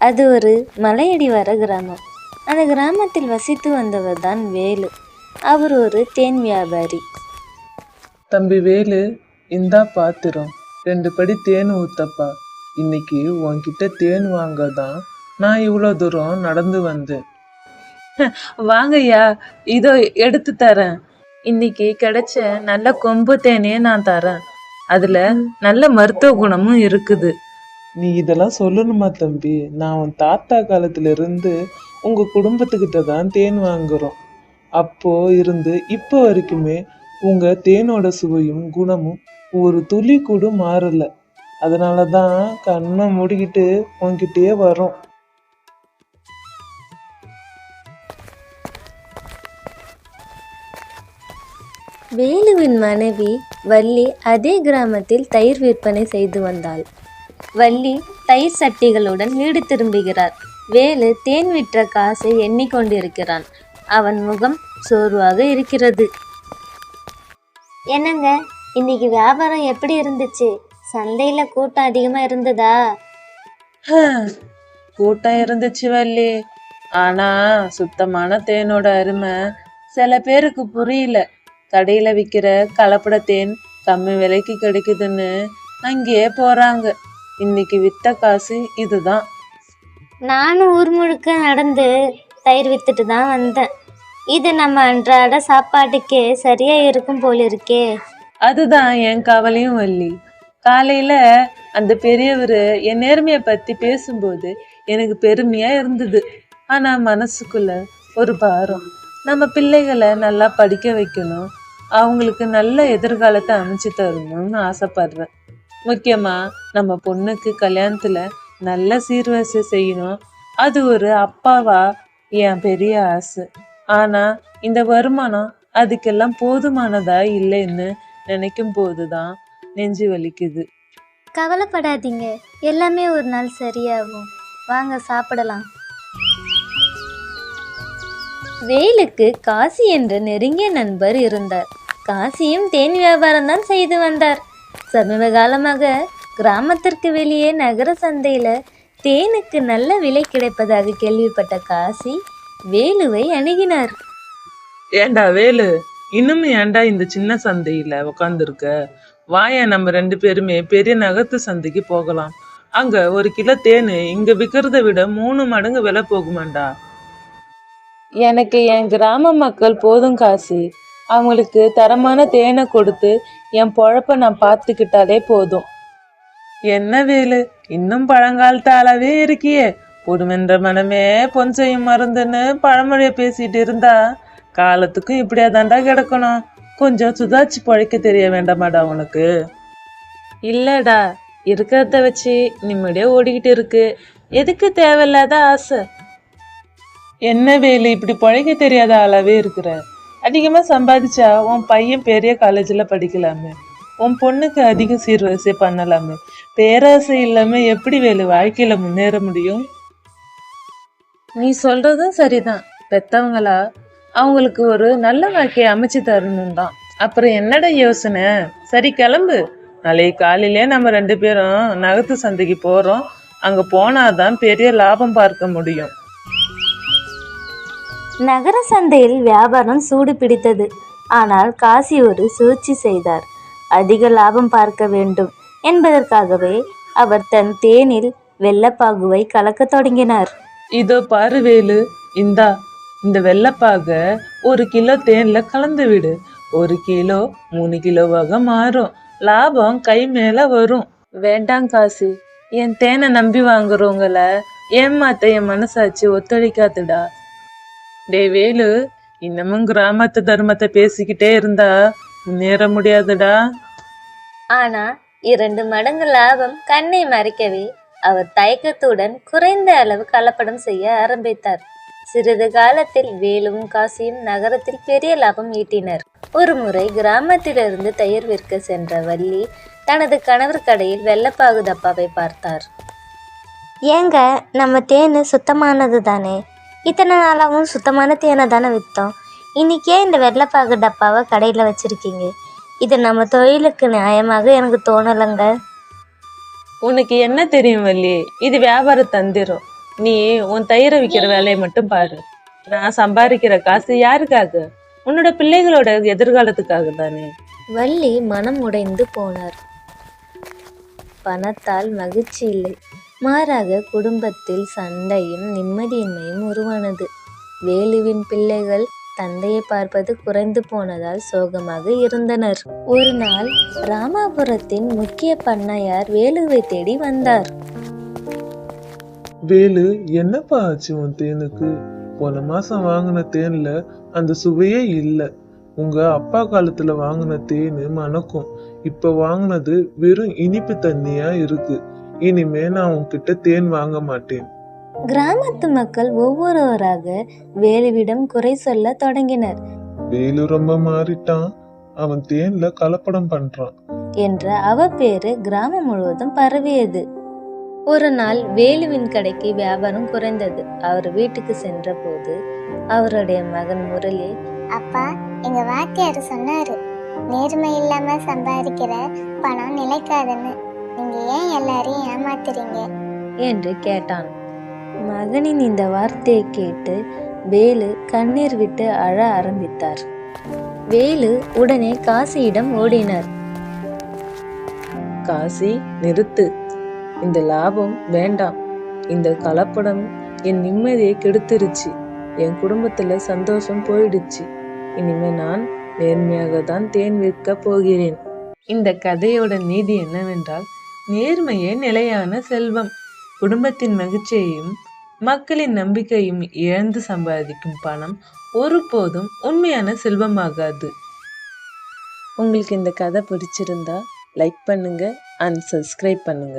அது ஒரு மலையடிவார கிராமம். அந்த கிராமத்தில் வசித்து வந்தவர் தான் வேலு. அவர் ஒரு தேன் வியாபாரி. தம்பி வேலு இந்தா பாத்திரம். ரெண்டு படி தேன் ஊத்தப்பா. இன்னைக்கு உன்கிட்ட தேன் வாங்க தான் நான் இவ்வளோ தூரம் நடந்து வந்தேன். வாங்கய்யா இதோ எடுத்து தரேன். இன்னைக்கு கிடைச்ச நல்ல கொம்பு தேனே நான் தரேன். அதுல நல்ல மருத்துவ குணமும் இருக்குது. நீ இதெல்லாம் சொல்லணுமா தம்பி? நான் உன் தாத்தா காலத்திலிருந்து இருந்து குடும்பத்துக்கிட்ட தான் தேன் வாங்குகிறோம் அப்போ இருந்து இப்போ வரைக்குமே உங்கள் தேனோட சுவையும் குணமும் ஒரு துளி கூட மாறலை. அதனால தான் கண்ணை மூடிக்கிட்டு உங்ககிட்டயே வரோம். வேலுவின் மனைவி வள்ளி அதே கிராமத்தில் தயிர் விற்பனை செய்து வந்தாள். வள்ளி தயிர் சட்டிகளுடன் வீடு திரும்புகிறார். வேலு தேன் விற்ற காசை எண்ணிக்கொண்டிருக்கிறான். அவன் முகம் சோர்வாக இருக்கிறது. என்னங்க இன்னைக்கு வியாபாரம் எப்படி இருந்துச்சு? சந்தையில கூட்டம் அதிகமா இருந்ததா? கூட்டம் இருந்துச்சு வள்ளி. ஆனா சுத்தமான தேனோட அருமை சில பேருக்கு புரியல. கடையில விக்கிற கலப்பட தேன் கம்மி விலைக்கு கிடைக்குதுன்னு அங்கேயே போறாங்க. இன்னைக்கு வித்த காசு இதுதான். நானும் ஊர் முழுக்க நடந்து தயிர் வித்துட்டு தான் வந்தேன். இது நம்ம அன்றாட சாப்பாட்டுக்கே சரியா இருக்கும் போல இருக்கே. அதுதான் என் கவலையும் வள்ளி. காலையில அந்த பெரியவர் என் நேர்மையை பத்தி பேசும்போது எனக்கு பெருமையா இருந்தது. ஆனா மனசுக்குள்ள ஒரு பாரம். நம்ம பிள்ளைகளை நல்லா படிக்க வைக்கணும். அவங்களுக்கு நல்ல எதிர்காலத்தை அமைச்சு தரணும்னு ஆசைப்படுறேன். முக்கியமாக நம்ம பொண்ணுக்கு கல்யாணத்தில் நல்ல சீர்வரிசை செய்யணும். அது ஒரு அப்பாவா? என் பெரிய ஆசை. ஆனால் இந்த வருமானம் அதுக்கெல்லாம் போதுமானதா இல்லைன்னு நினைக்கும் போது தான் நெஞ்சு வலிக்குது. கவலைப்படாதீங்க. எல்லாமே ஒரு நாள் சரியாகும். வாங்க சாப்பிடலாம். வேலுக்கு காசி என்ற நெருங்கிய நண்பர் இருந்தார். காசியும் தேன் வியாபாரம் தான் செய்து வந்தார். சமீப காலமாக கிராமத்திற்கு வெளியே நகர சந்தையில தேனுக்கு நல்ல விலை கிடைப்பதாக கேள்விப்பட்ட காசி வேலுவை அணுகினார். ஏண்டா வேலு? இன்னும் ஏன்டா இந்த சின்ன சந்தையில உக்காந்துருக்க? வாயேன் நம்ம ரெண்டு பேருமே பெரிய நகரத்து சந்தைக்கு போகலாம். அங்க ஒரு கிலோ தேன் இங்க விக்கிறத விட மூணு மடங்கு விலை போகுமாண்டா? எனக்கு என் கிராம மக்கள் போதும் காசி. அவங்களுக்கு தரமான தேனை கொடுத்து என் பொழப்ப நான் பார்த்துக்கிட்டாலே போதும். என்ன வேலு? இன்னும் பழங்காலத்து அளவே இருக்கியே. பொடுமென்ற மனமே பொன்சையும் மருந்துன்னு பழமொழிய பேசிட்டு இருந்தா காலத்துக்கும் இப்படியா தாண்டா கிடக்கணும். கொஞ்சம் சுதாச்சு பழைக்க தெரிய வேண்டாமாடா உனக்கு. இல்லடா இருக்கிறத வச்சு நிம்மதியா ஓடிக்கிட்டு இருக்கு. எதுக்கு தேவையில்லாத ஆசை? என்ன வேலு இப்படி பழைக்க தெரியாத அளவே இருக்கிற? அதிகமாக சம்பாதிச்சா உன் பையன் பெரிய காலேஜில் படிக்கலாமே. உன் பொண்ணுக்கு அதிக சீர்வரிசை பண்ணலாமே. பேராசை இல்லாமல் எப்படி வேலை வாழ்க்கையில் முன்னேற முடியும்? நீ சொல்கிறதும் சரிதான். பெத்தவங்களா அவங்களுக்கு ஒரு நல்ல வாழ்க்கையை அமைச்சு தரணும் தான். அப்புறம் என்னடா யோசனை? சரி கிளம்பு. நாளைக்கு காலையிலே நம்ம ரெண்டு பேரும் நகத்து சந்தைக்கு போகிறோம் அங்கே போனாதான் பெரிய லாபம் பார்க்க முடியும். நகர சந்தையில் வியாபாரம் சூடு பிடித்தது. ஆனால் காசி ஒரு சூழ்ச்சி செய்தார். அதிக லாபம் பார்க்க வேண்டும் என்பதற்காகவே அவர் தன் தேனில் வெள்ளப்பாகுவை கலக்கத் தொடங்கினார். இதோ பாரு வேலு இந்தா இந்த வெள்ளப்பாக ஒரு கிலோ தேன்ல கலந்து விடு. ஒரு கிலோ மூணு கிலோவாக மாறும். லாபம் கை மேல வரும். வேண்டாம் காசி என் தேனை நம்பி வாங்குறவங்கள ஏமாத்த என் மனசாட்சி ஒத்துழைக்காதுடா. டேய் வேலு இன்னமும் கிராமத்து தர்மத்தை பேசிக்கிட்டே இருந்தா முன்னேற முடியாதுடா. ஆனா இரண்டு மடங்கு லாபம் கண்ணை மறைக்கவே அவர் தயக்கத்துடன் குறைந்த அளவு கலப்படம் செய்ய ஆரம்பித்தார். சிறிது காலத்தில் வேலுவும் காசியும் நகரத்தில் பெரிய லாபம் ஈட்டினர். ஒரு முறை கிராமத்திலிருந்து தயிர் விற்க சென்ற வள்ளி தனது கணவர் கடையில் வெள்ளப்பாகு டப்பாவை பார்த்தார். ஏங்க நம்ம தேன் சுத்தமானது தானே இத்தனை நாளாகவும் சுத்தமான தேனை தானே விற்றோம் இன்னைக்கே இந்த வெள்ளைப்பாகு டப்பாவை கடையில் வச்சுருக்கீங்க. இது நம்ம தொழிலுக்கு நியாயமாக எனக்கு தோணலைங்க. உனக்கு என்ன தெரியும் வள்ளி? இது வியாபார தந்திரம். நீ உன் தயிரை விற்கிற வேலையை மட்டும் பாரு. நான் சம்பாதிக்கிற காசு யாருக்காக? உன்னோட பிள்ளைகளோட எதிர்காலத்துக்காக தானே. வள்ளி மனம் உடைந்து போனார். பணத்தால் மகிழ்ச்சி இல்லை. மாறாக குடும்பத்தில் சண்டையும் நிம்மதியின்மையும் உருவானது. வேலுவின் பிள்ளைகள் தந்தையை பார்ப்பது குறைந்து போனதால் சோகமாக இருந்தனர். ஒரு நாள் ராமாபுரத்தின் முக்கிய பண்ணையார் வேலுவை தேடி வந்தார். வேலு என்னப்பா ஆச்சு உன் தேனுக்கு? போன மாசம் வாங்கின தேன்ல அந்த சுவையே இல்ல. உங்க அப்பா காலத்துல வாங்கின தேனு மணக்கும். இப்ப வாங்கினது வெறும் இனிப்பு தண்ணியா இருக்கு. இனிமே நான் உன்கிட்ட தேன் வாங்க மாட்டேன். கிராமத்து மக்கள் ஒவ்வொருவராக வேலுவிடம் குறை சொல்ல தொடங்கினர். வேலு ரொம்ப மாறிட்டான். அவன் தேன்ல கலப்படம் பண்றான். என்ற அவப்பேறு கிராமம் முழுவதும் பரவியது. ஒரு நாள் வேலுவின் கடைக்கு வியாபாரம் குறைந்தது. அவர் வீட்டுக்கு சென்றபோது அவருடைய மகன் முரளி அப்பா எங்க வாத்தியார் சொன்னாரு நேர்மை இல்லாம சம்பாதிக்கிற பணம் நிலைக்காதுன்னு. நீங்க ஏன் எல்லாரையும் ஏமாத்துறீங்க? என்று கேட்டான். மகனின் இந்த வார்த்தையை கேட்டு வேலு கண்ணீர் விட்டு அழ ஆரம்பித்தார். வேலு உடனே காசியிடம் ஓடினார். காசி நிறுத்து. இந்த லாபம் வேண்டாம். இந்த கலப்படம் என் நிம்மதியை கெடுத்துருச்சு. என் குடும்பத்துல சந்தோஷம் போயிடுச்சு. இனிமே நான் நேர்மையாக தான் தேன் விற்க போகிறேன். இந்த கதையோட நீதி என்னவென்றால் நேர்மையே நிலையான செல்வம். குடும்பத்தின் மகிழ்ச்சியையும் மக்களின் நம்பிக்கையும் இழந்து சம்பாதிக்கும் பணம் ஒருபோதும் உண்மையான செல்வமாகாது. உங்களுக்கு இந்த கதை பிடிச்சிருந்தா லைக் பண்ணுங்க அண்ட் சப்ஸ்கிரைப் பண்ணுங்க.